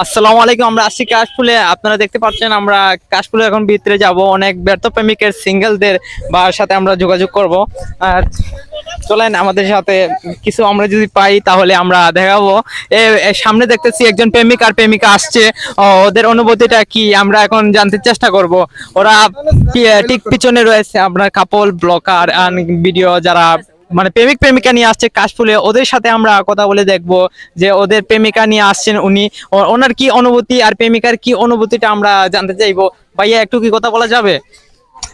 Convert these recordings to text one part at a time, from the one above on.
আসসালামু আলাইকুম, আমরা আসছি কাশফুলে। আপনারা দেখতে পাচ্ছেন, আমরা কাশফুলে এখন ভিতরে যাব। অনেক ব্যর্থ প্রেমিকের সিঙ্গেলদের বা সাথে আমরা যোগাযোগ করব। আর চলেন, আমাদের সাথে কিছু আমরা যদি পাই, তাহলে আমরা দেখাবো। সামনে দেখতেছি একজন প্রেমিক আর প্রেমিকা আসছে। ওদের অনুভূতিটা কি, আমরা এখন জানতে চেষ্টা করব। ওরা ঠিক পিছনে রয়েছে, আপনার কাপল ব্লকার ভিডিও যারা মানে প্রেমিক প্রেমিকা নিয়ে আসছে কাশফুলে ওদের সাথে আমরা কথা বলে দেখব যে ওদের প্রেমিকা নিয়ে আসছেন উনি। ওনার কি অনুভূতি আর প্রেমিকার কি অনুভূতিটা আমরা জানতে চাইব? ভাইয়া একটু কি কথা বলা যাবে?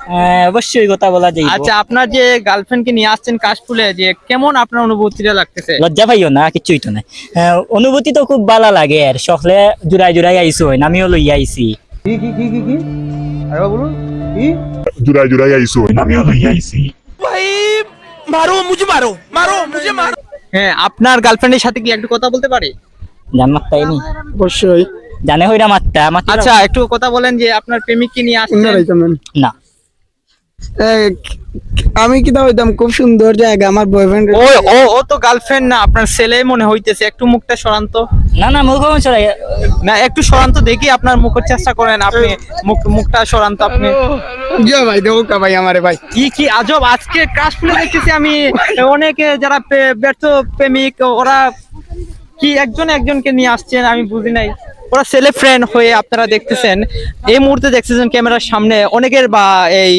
হ্যাঁ, অবশ্যই কথা বলা যায় আচ্ছা আপনার যে গার্লফ্রেন্ডকে নিয়ে আসছেন কাশফুলে যে কেমন আপনার অনুভূতিটা লাগতেছে? লজ্জা পাইও না কিছুই তো নাই। হ্যাঁ, অনুভূতি তো খুব ভালো লাগে আর সকলে জুড়াই জুড়াই আইসো আমিও লইয়া আইছি জুড়াই জুড়াই আইসো আমিও লইয়া আইছি হ্যাঁ আপনার গার্লফ্রেন্ডের সাথে কি একটু কথা বলতে পারি? জান মাত্তাই নি। অবশ্যই। জানে হইরা মাত্তা মাত্তা আচ্ছা একটু কথা বলেন যে আপনার প্রেমিককে নিয়ে আসছেন। না। আমি কি হইতাম? খুব সুন্দর জায়গা আমার বয়ফ্রেন্ড ও ও ও তো গার্লফ্রেন্ড না আপনার ছেলে মনে হইতেছে। একটু মুখটা সরান্ত না না মুখ সরাই না একটু সরান্ত দেখি আপনার মুখের চেষ্টা করেন আপনি মুখ মুখটা সরান্ত আপনি। জিও ভাই দেবো কা ভাই আমারে ভাই। কি কি আজব আজকে কাশফুলে দেখতেছি আমি অনেকে যারা ব্যর্থ প্রেমিক ওরা কি একজন একজনকে নিয়ে আসছেন আমি বুঝি নাই। ওরা ছেলে ফ্রেন্ড হয়ে আপনারা দেখতেছেন। এই মুহূর্তে দেখতেছেন ক্যামেরার সামনে অনেকের বা এই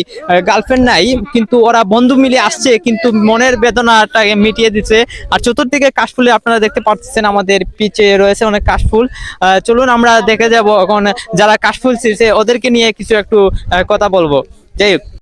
গার্লফ্রেন্ড নাই, কিন্তু ওরা বন্ধু মিলে আসছে, কিন্তু মনের বেদনাটাকে মিটিয়ে দিচ্ছে। আর চতুর্দিকে কাশফুলে আপনারা দেখতে পাচ্ছেন আমাদের পিছে রয়েছে অনেক কাশফুল। চলুন আমরা দেখে যাব এখন যারা কাশফুল ছিঁড়ছে, ওদেরকে নিয়ে কিছু একটু কথা বলব। যাই হোক